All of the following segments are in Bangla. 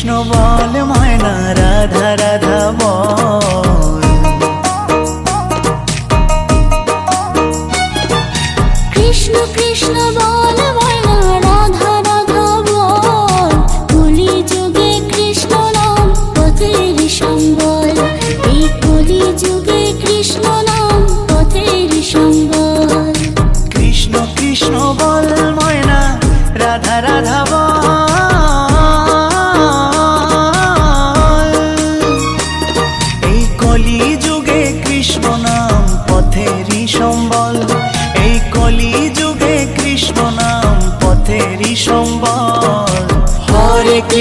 কৃষ্ণ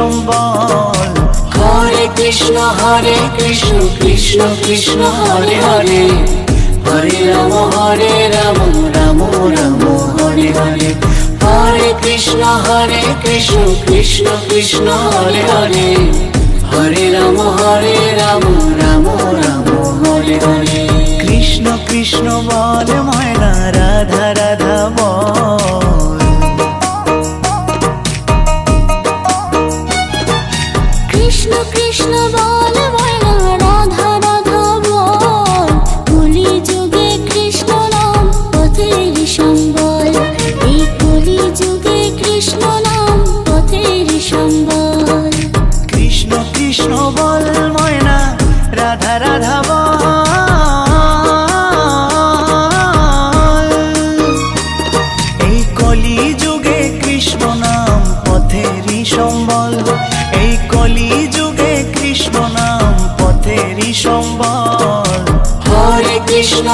সম্বল। হরে কৃষ্ণ হরে কৃষ্ণ কৃষ্ণ কৃষ্ণ হরে হরে। হরে রাম হরে রাম রাম রাম হরে হরে। হরে কৃষ্ণ হরে কৃষ্ণ কৃষ্ণ কৃষ্ণ হরে হরে। হরে রাম হরে রাম রাম রাম হরে হরে। কৃষ্ণ কৃষ্ণ বল ময়না রাধা রাধা বল। কৃষ্ণ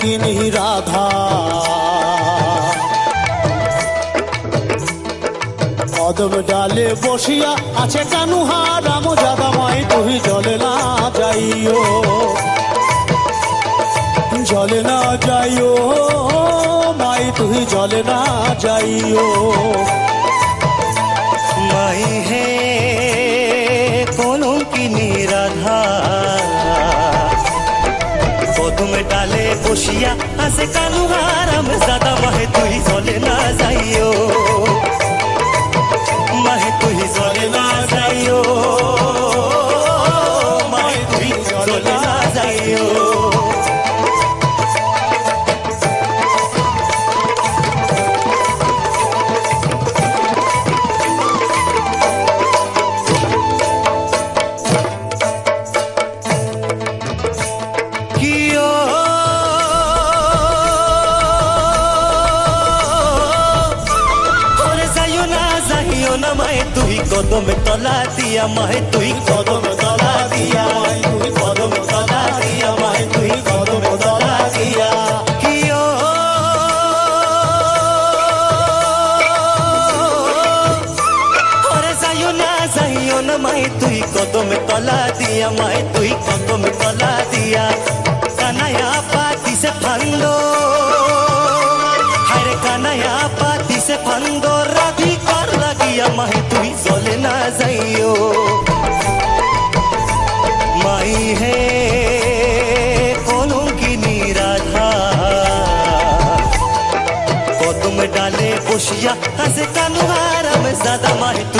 কলঙ্কিনী রাধা। কদম ডালে বসিয়া আছে কানুহা রাম জাদামাই তুই জলে না যাইও। জলে না যাইও, মাই তুই জলে না যাইও। কদমে ডালে বসিয়া আসে কানু হারাম দাদা মাহে তুই চলে না যাইও তুই কদমে তলা দিয়া মায়ে তুই কদম তলা দিয়া মায়ে তুই কদম তলা দিয়া মায়ে তুই কদম তলা দিয়া কিয় ওরে যাইও না যাইও না মায়ে তুই কদমে তলা দিয়া মায়ে তুই কদমে তলা দিয়া কানায়া পাতি সে ফান্দ জলে না যাইও মাই হে কলঙ্কিনী রাধা কদম ডালে বসিয়া হাসে কানু হারাম দাদা মাহে তুই জলে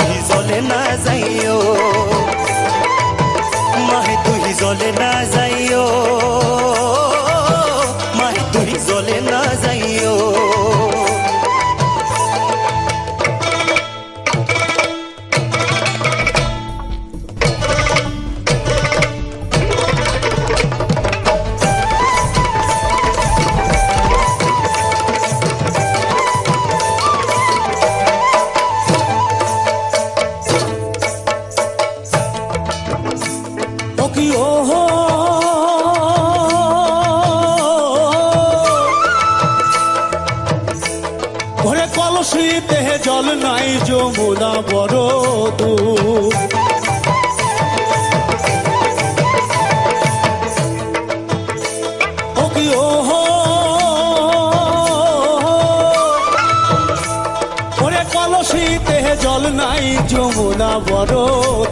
যমুনা বড়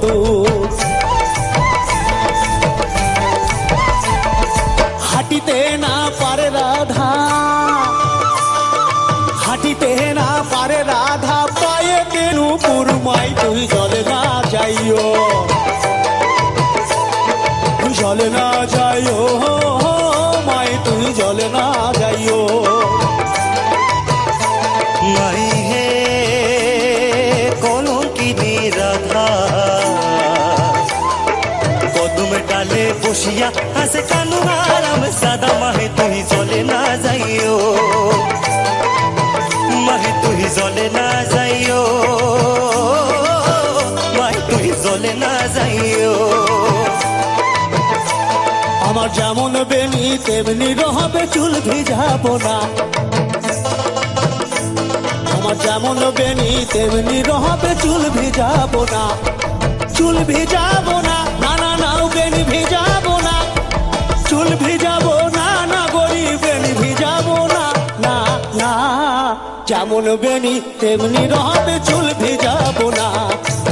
দূর হাঁটিতে না পারে রাধা, হাঁটিতে না পারে রাধা পায়ে তেরু পুরমাই তুই জলে না যাইও। তুই জলে না যাইও মাই তুই জলে না বসিয়া হাসে কানু আরাম সাদা মাহে তুই জলে না যাইও মাহে তুই জলে না যাইও মাহে তুই জলে না যাইও আমার যেমন বেনি, তেমনি রহবে চুল ভিজাবো না। আমার যেমন বেনি, তেমনি রহবে চুল ভিজাবো না। চুল ভিজাবো না না না নাও বেনি ভিজাবো চুল ভিজাবো না না গরিব বেনি ভিজাবো না না না। যেমন বেনি তেমনি রহবে চুল ভিজাবো না।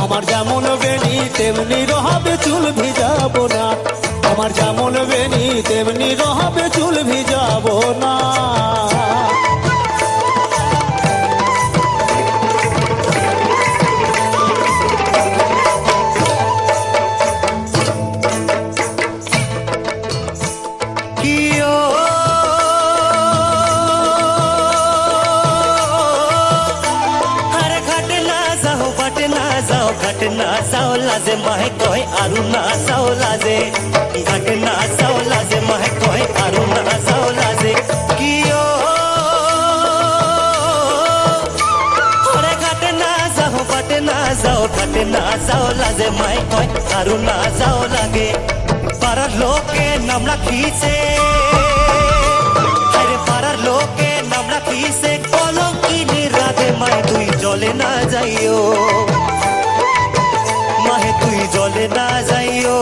আমার যেমন বেনি তেমনি রহবে চুল ভিজাবো না। আমার যেমন বেনি তেমনি রহবে চুল ভিজাবো না। ঘাটে না যাও লাজে মাহে কয় আরু না যাও লাজে ঘাটে না যাও লাজে মাহে কয় আরু না যাও লাজে না যাও ঘাটে না যাও লাজে মাহে কয় আরু না যাও লাগে পাড়ার লোকে নাম রাখিছে পাড়ার লোকে নাম রাখিছে কলঙ্কিনী রাধে মায় তুই জলে না যাইও মাহে তুই জলে না যাইও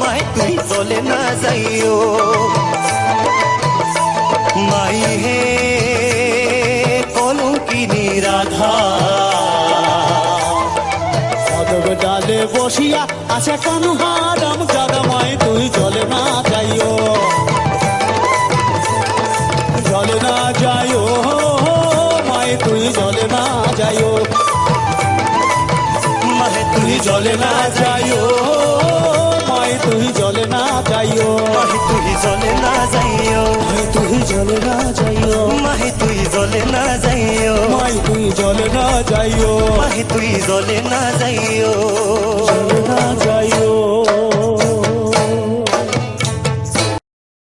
মাহে তুই জলে না যাইও। মাই হে কলঙ্কিনী রাধা। কদম ডালে বসিয়া আছে কানু হারাম জাদামাই তুই জলে না যাইও। জলে না যাইও, মাই, তুই জলে না জলে না যাইও মাই তুই জলে না যাইও। মাহে তুই জলে না যাইও। মাই তুই জলে না যাইও। মাই তুই জলে না যাইও। মাই তুই জলে না যাইও। মাই তুই জলে না যাইও। জলে না যাইও।